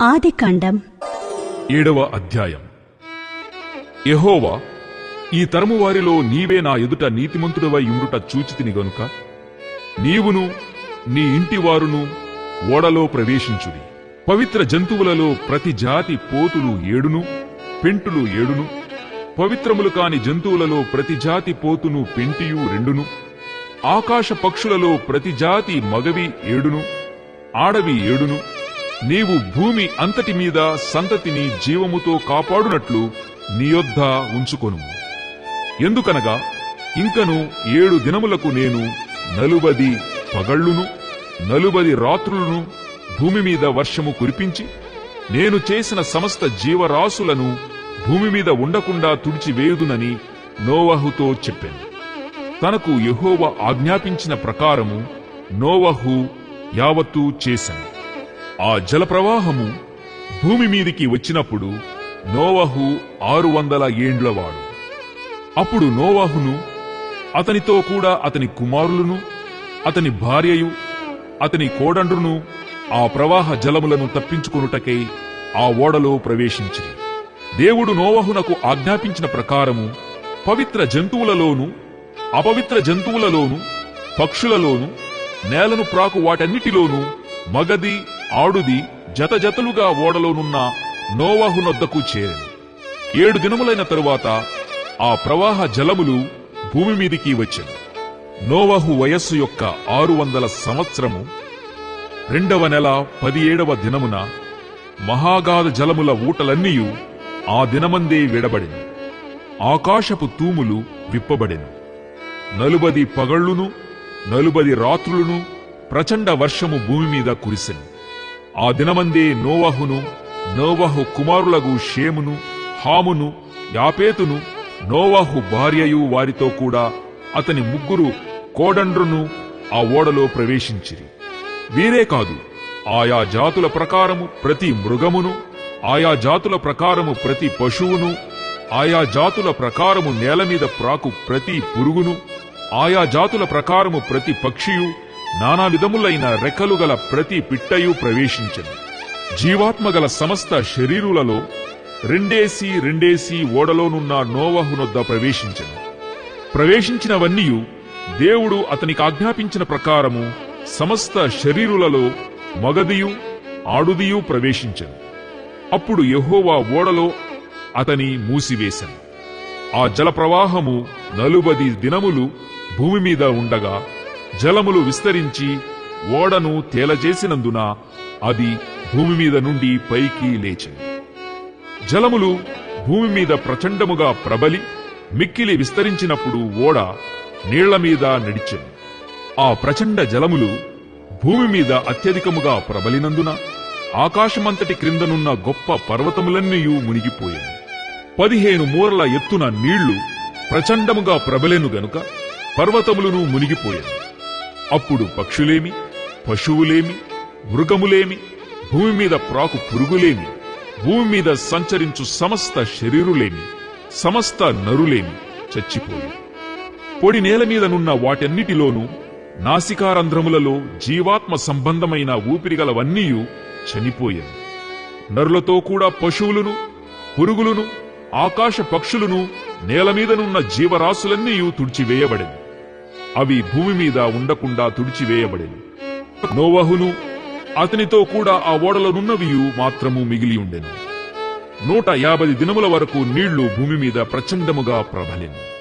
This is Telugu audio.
ఆదికాండం. ఏడవ అధ్యాయం. యహోవా ఈ తరము వారిలో నీవే నా ఎదుట నీతిమంతుడవై ఉండుట చూచితిని గనుక నీవును నీ ఇంటి వారును ఓడలో ప్రవేశించుడి. పవిత్ర జంతువులలో ప్రతి జాతి పోతులు ఏడును పెంటులు ఏడును పవిత్రములు కాని జంతువులలో ప్రతి జాతి పోతును పెంటియు రెండును ఆకాశ పక్షులలో ప్రతి జాతి మగవి ఏడును ఆడవి ఏడును నీవు భూమి అంతటి మీద సంతతిని జీవముతో కాపాడునట్లు నీయొద్ద ఉంచుకొను. ఎందుకనగా ఇంకను ఏడు దినములకు నేను నలుబది పగళ్ళును నలుబది రాత్రులను భూమి మీద వర్షము కురిపించి నేను చేసిన సమస్త జీవరాశులను భూమి మీద ఉండకుండా తుడిచివేయుదునని నోవహుతో చెప్పాను. తనకు యహోవ ఆజ్ఞాపించిన ప్రకారము నోవహు యావత్తూ చేశాను ఆ జలప్రవాహము భూమి మీదికి వచ్చినప్పుడు నోవహు ఆరు వందల ఏండ్లవాడు. అప్పుడు నోవహును అతనితో కూడా అతని కుమారులను అతని భార్యయు అతని కోడండ్రును ఆ ప్రవాహ జలములను తప్పించుకొనుటకై ఆ ఓడలో ప్రవేశించి దేవుడు నోవహునకు ఆజ్ఞాపించిన ప్రకారము పవిత్ర జంతువులలోను అపవిత్ర జంతువులలోను పక్షులలోను నేలను ప్రాకు వాటన్నిటిలోనూ మగది ఆడుది జత జతలుగా ఓడలోనున్న నోవహునొద్దకు చేరెను. ఏడు దినములైన తరువాత ఆ ప్రవాహ జలములు భూమి మీదికి వచ్చెను. నోవహు వయస్సు యొక్క ఆరు వందల సంవత్సరము రెండవ నెల పదిహేడవ దినమున మహాగాధ జలముల ఊటలన్నీయు ఆ దినమందే విడబడెను. ఆకాశపు తూములు విప్పబడెను. నలుబది పగళ్ళును నలుబది రాత్రులను ప్రచండ వర్షము భూమి మీద కురిసెను. ఆ దినమందే నోవహును నోవహు కుమారులగు షేమును హామును యాపేతును నోవహు భార్యయు వారితో కూడా అతని ముగ్గురు కోడండ్రును ఆ ఓడలో ప్రవేశించిరి. వీరే కాదు ఆయా జాతుల ప్రకారము ప్రతి మృగమును ఆయా జాతుల ప్రకారము ప్రతి పశువును ఆయా జాతుల ప్రకారము నేల మీద ప్రాకు ప్రతి పురుగును ఆయా జాతుల ప్రకారము ప్రతి పక్షియు నానా విధములైన రెక్కలు గల ప్రతి పిట్టయు ప్రవేశించను. జీవాత్మ గల సమస్త శరీరులలో రెండేసి రెండేసి ఓడలోనున్న నోవహునొద్ద ప్రవేశించను. ప్రవేశించినవన్నీయు దేవుడు అతనికి ఆజ్ఞాపించిన ప్రకారము సమస్త శరీరులలో మగదియు ఆడుదియు ప్రవేశించను. అప్పుడు యహోవా ఓడలో అతని మూసివేశను ఆ జలప్రవాహము నలుబది దినములు భూమి మీద ఉండగా జలములు విస్తరించి ఓడను తేలజేసినందున అది భూమి మీద నుండి పైకి లేచింది జలములు భూమి మీద ప్రచండముగా ప్రబలి మిక్కిలి విస్తరించినప్పుడు ఓడ నీళ్ళ మీద నడిచింది ఆ ప్రచండ జలములు భూమి మీద అత్యధికముగా ప్రబలినందున ఆకాశమంతటి క్రిందనున్న గొప్ప పర్వతములన్నీయూ మునిగిపోయాయి పదిహేను మూరల ఎత్తున నీళ్ళు ప్రచండముగా ప్రబలెను గనుక పర్వతములను మునిగిపోయాను. అప్పుడు పక్షులేమి పశువులేమి మృగములేమి భూమి మీద ప్రాకు పురుగులేమి భూమి మీద సంచరించు సమస్త శరీరులేమి సమస్త నరులేమి చచ్చిపోయి. పొడి నేల మీద నున్న వాటన్నిటిలోనూ నాసికారంధ్రములలో జీవాత్మ సంబంధమైన ఊపిరిగలవన్నీయు చనిపోయాయి నరులతో కూడా పశువులను పురుగులను ఆకాశ పక్షులను నేల మీదనున్న జీవరాశులన్నీయు తుడిచివేయబడింది అవి భూమి మీద ఉండకుండా తుడిచివేయబడెను. నోవహును అతనితో కూడా ఆ ఓడలనున్నవియు మాత్రము మిగిలి ఉండెను. నూట యాభై దినముల వరకు నీళ్ళు భూమి మీద ప్రచండముగా ప్రబలెను.